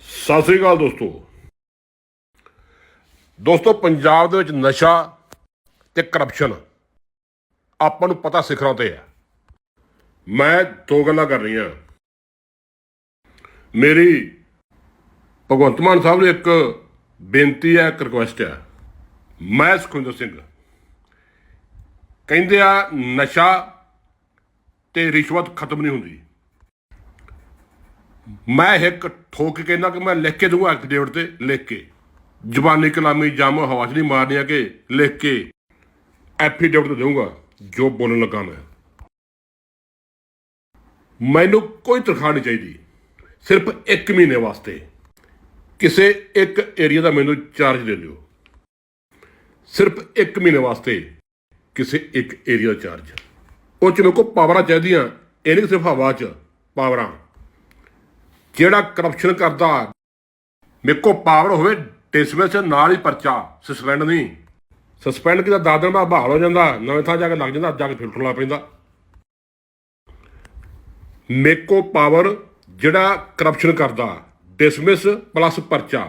ਸਤਿ ਸ੍ਰੀ ਅਕਾਲ ਦੋਸਤੋ। ਦੋਸਤੋ, ਪੰਜਾਬ ਦੇ ਵਿੱਚ ਨਸ਼ਾ ਤੇ ਕਰਪਸ਼ਨ ਆਪਾਂ ਨੂੰ ਪਤਾ ਸਿਖਰਾਂ ਤੇ ਹੈ। ਮੈਂ ਦੋ ਗੱਲਾਂ ਕਰ ਰਹੀਆਂ। ਮੇਰੀ ਭਗਵੰਤ ਮਾਨ ਸਾਹਿਬ ਨੂੰ ਇੱਕ ਬੇਨਤੀ ਹੈ, ਇੱਕ ਰਿਕੁਐਸਟ ਹੈ। ਮੈਂ ਸੁਖਵਿੰਦਰ ਸਿੰਘ। ਕਹਿੰਦੇ ਆ, ਨਸ਼ਾ ਤੇ ਰਿਸ਼ਵਤ ਖਤਮ ਨਹੀਂ ਹੁੰਦੀ। ਮੈਂ ਇੱਕ ਠੋਕ ਕੇ ਕਹਿੰਦਾ ਕਿ ਮੈਂ ਲਿਖ ਕੇ ਦੂੰਗਾ ਐਫੀਡੇਵਿਟ ਤੇ, ਲਿਖ ਕੇ। ਜ਼ਬਾਨੀ ਕਲਾਮੀ ਜੰਮ ਹਵਾ 'ਚ ਨਹੀਂ ਮਾਰਨੀਆਂ ਕਿ ਲਿਖ ਕੇ ਐਫੀਡੇਵਿਟ ਤੇ ਦਊਂਗਾ, ਜੋ ਬੋਲਣ ਲੱਗਾ ਮੈਂ। ਮੈਨੂੰ ਕੋਈ ਤਨਖਾਹ ਨਹੀਂ ਚਾਹੀਦੀ, ਸਿਰਫ 1 ਮਹੀਨੇ ਵਾਸਤੇ। ਕਿਸੇ ਇੱਕ ਏਰੀਆ ਦਾ ਮੈਨੂੰ ਚਾਰਜ ਦੇ ਦਿਓ। ਸਿਰਫ 1 ਮਹੀਨੇ ਵਾਸਤੇ ਕਿਸੇ ਇੱਕ ਏਰੀਆ ਦਾ ਚਾਰਜ ਉਹ ਚ ਮੇਰੇ ਕੋਲ ਪਾਵਰਾਂ ਚਾਹੀਦੀਆਂ, ਇਹ ਨਹੀਂ ਸਿਰਫ ਹਵਾ 'ਚ ਪਾਵਰਾਂ ਜਿਹੜਾ ਕਰਪਸ਼ਨ ਕਰਦਾ, ਮੇਰੇ ਕੋ ਪਾਵਰ ਹੋਵੇ ਡਿਸਮਿਸ ਨਾਲ ਹੀ ਪਰਚਾ ਸਸਪੈਂਡ ਨਹੀਂ। ਸਸਪੈਂਡ ਕੀਤਾ, ਦਸ ਦਾ ਬਹਾਲ ਹੋ ਜਾਂਦਾ, ਨਵੇਂ ਥਾਂ ਜਾ ਕੇ ਲੱਗ ਜਾਂਦਾ, ਜਾ ਕੇ ਫਿਲਟਰ ਲਾ ਪੈਂਦਾ। ਮੇਰੇ ਕੋ ਪਾਵਰ ਜਿਹੜਾ ਕਰਪਸ਼ਨ ਕਰਦਾ ਡਿਸਮਿਸ ਪਲੱਸ ਪਰਚਾ।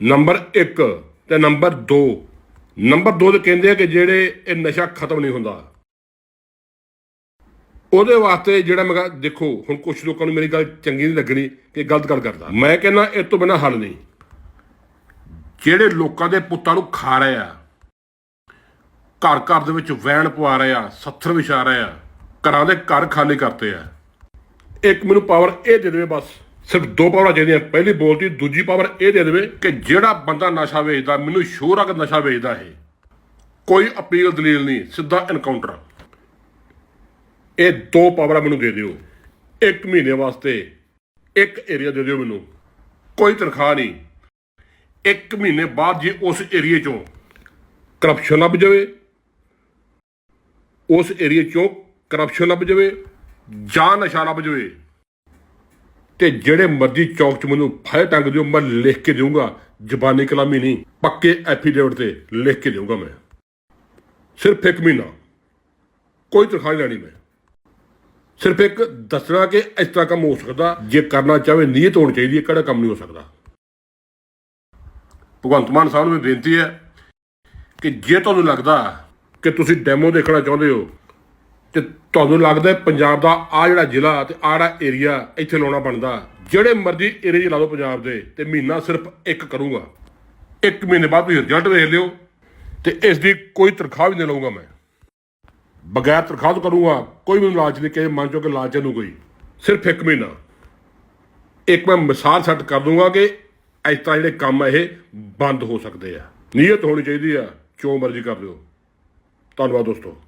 ਨੰਬਰ 1 ਤੇ ਨੰਬਰ 2 ਨੰਬਰ 2 ਦੇ ਕਹਿੰਦੇ ਆ ਕਿ ਜਿਹੜੇ ਇਹ ਨਸ਼ਾ ਖਤਮ ਨਹੀਂ ਹੁੰਦਾ। ਉਹਦੇ ਵਾਸਤੇ ਜਿਹੜਾ ਮੈਂ ਕਿਹਾ, ਦੇਖੋ, ਹੁਣ ਕੁਝ ਲੋਕਾਂ ਨੂੰ ਮੇਰੀ ਗੱਲ ਚੰਗੀ ਨਹੀਂ ਲੱਗਣੀ ਕਿ ਗਲਤ ਗੱਲ ਕਰਦਾ। ਮੈਂ ਕਹਿੰਦਾ, ਇਹ ਤੋਂ ਬਿਨਾ ਹੱਲ ਨਹੀਂ। ਜਿਹੜੇ ਲੋਕਾਂ ਦੇ ਪੁੱਤਾਂ ਨੂੰ ਖਾ ਰਹੇ ਆ, ਘਰ ਘਰ ਦੇ ਵਿੱਚ ਵੈਣ ਪਵਾ ਰਹੇ ਆ, ਸੱਥਰ ਵਿਛਾ ਰਹੇ ਆ, ਘਰਾਂ ਦੇ ਘਰ ਖਾਲੀ ਕਰਤੇ ਆ, ਇੱਕ ਮੈਨੂੰ ਪਾਵਰ ਇਹ ਦੇ ਦੇਵੇ ਬਸ। ਸਿਰਫ ਦੋ ਪਾਵਰਾਂ ਚਾਹੀਦੀਆਂ। ਪਹਿਲੀ ਬੋਲਤੀ, ਦੂਜੀ ਪਾਵਰ ਇਹ ਦੇ ਦੇਵੇ ਕਿ ਜਿਹੜਾ ਬੰਦਾ ਨਸ਼ਾ ਵੇਚਦਾ, ਮੈਨੂੰ ਸ਼ੋਰ ਆ ਕਿ ਨਸ਼ਾ ਵੇਚਦਾ ਇਹ। ਕੋਈ ਅਪੀਲ, ਦਲੀਲ ਨਹੀਂ, ਸਿੱਧਾ ਐਨਕਾਊਂਟਰ ਇਹ ਦੋ ਪਾਵਰਾਂ ਮੈਨੂੰ ਦੇ ਦਿਓ। ਇੱਕ ਮਹੀਨੇ ਵਾਸਤੇ ਇੱਕ ਏਰੀਆ ਦੇ ਦਿਓ ਮੈਨੂੰ। ਕੋਈ ਤਨਖਾਹ ਨਹੀਂ। ਇੱਕ ਮਹੀਨੇ ਬਾਅਦ ਜੇ ਉਸ ਏਰੀਏ ਚੋਂ ਕਰਪਸ਼ਨ ਲੱਭ ਜਾਵੇ, ਉਸ ਏਰੀਏ ਚੋਂ ਕਰਪਸ਼ਨ ਲੱਭ ਜਾਵੇ ਜਾਂ ਨਸ਼ਾ ਲੱਭ ਜਾਵੇ, ਤੇ ਜਿਹੜੇ ਮਰਜ਼ੀ ਚੌਕ 'ਚ ਮੈਨੂੰ ਫਾਇਰ ਟੰਗ ਦਿਓ, ਮੈਂ ਲਿਖ ਕੇ ਦੇਵਾਂਗਾ ਜ਼ਬਾਨੀ ਕਲਾਮੀ ਨਹੀਂ, ਪੱਕੇ ਐਫੀਡੇਵਿਟ ਤੇ ਲਿਖ ਕੇ ਦੇਵਾਂਗਾ ਮੈਂ। ਸਿਰਫ ਇੱਕ ਮਹੀਨਾ। ਕੋਈ ਤਨਖਾਹ ਨਹੀਂ ਲੈਣੀ ਮੈਂ। ਸਿਰਫ ਇੱਕ ਦੱਸਣਾ ਕਿ ਇਸ ਤਰ੍ਹਾਂ ਕੰਮ ਹੋ ਸਕਦਾ, ਜੇ ਕਰਨਾ ਚਾਹੇ ਨੀਅਤ ਹੋਣੀ ਚਾਹੀਦੀ ਹੈ, ਕਿਹੜਾ ਕੰਮ ਨਹੀਂ ਹੋ ਸਕਦਾ। ਭਗਵੰਤ ਮਾਨ ਸਾਹਿਬ ਨੂੰ ਮੇਰੀ ਬੇਨਤੀ ਹੈ ਕਿ ਜੇ ਤੁਹਾਨੂੰ ਲੱਗਦਾ ਕਿ ਤੁਸੀਂ ਡੈਮੋ ਦੇਖਣਾ ਚਾਹੁੰਦੇ ਹੋ, ਤੇ ਤੁਹਾਨੂੰ ਲੱਗਦਾ ਪੰਜਾਬ ਦਾ ਆ ਜਿਹੜਾ ਜ਼ਿਲ੍ਹਾ ਤੇ ਆ ਜਿਹੜਾ ਏਰੀਆ ਇੱਥੇ ਲਾਉਣਾ ਬਣਦਾ, ਜਿਹੜੇ ਮਰਜ਼ੀ ਏਰੀਆ 'ਚ ਲਾ ਦਿਓ ਪੰਜਾਬ ਦੇ, ਤੇ ਮਹੀਨਾ ਸਿਰਫ ਇੱਕ ਕਰੂੰਗਾ। ਇੱਕ ਮਹੀਨੇ ਬਾਅਦ ਤੁਸੀਂ ਰਿਜ਼ਲਟ ਦੇਖ ਲਿਓ, ਤੇ ਇਸ ਦੀ ਕੋਈ ਤਨਖਾਹ ਵੀ ਨਹੀਂ ਲਵਾਂਗਾ ਮੈਂ। ਬਗੈਰ ਤਨਖਾਹ ਤੋਂ ਕਰੂੰਗਾ, ਕੋਈ ਮੈਨੂੰ ਲਾਲਚ ਨਹੀਂ ਕਹੇ ਮੰਨ ਚੋਂ ਕਿ ਲਾਲਚ ਨੂੰ ਕੋਈ। ਸਿਰਫ ਇੱਕ ਮਹੀਨਾ। ਇੱਕ ਮੈਂ ਮਿਸਾਲ ਸੈੱਟ ਕਰ ਦੂੰਗਾ ਕਿ ਇਸ ਤਰ੍ਹਾਂ ਜਿਹੜੇ ਕੰਮ ਇਹ ਬੰਦ ਹੋ ਸਕਦੇ ਆ। ਨੀਅਤ ਹੋਣੀ ਚਾਹੀਦੀ ਆ, ਜੋ ਮਰਜ਼ੀ ਕਰ ਦਿਓ। ਧੰਨਵਾਦ ਦੋਸਤੋ।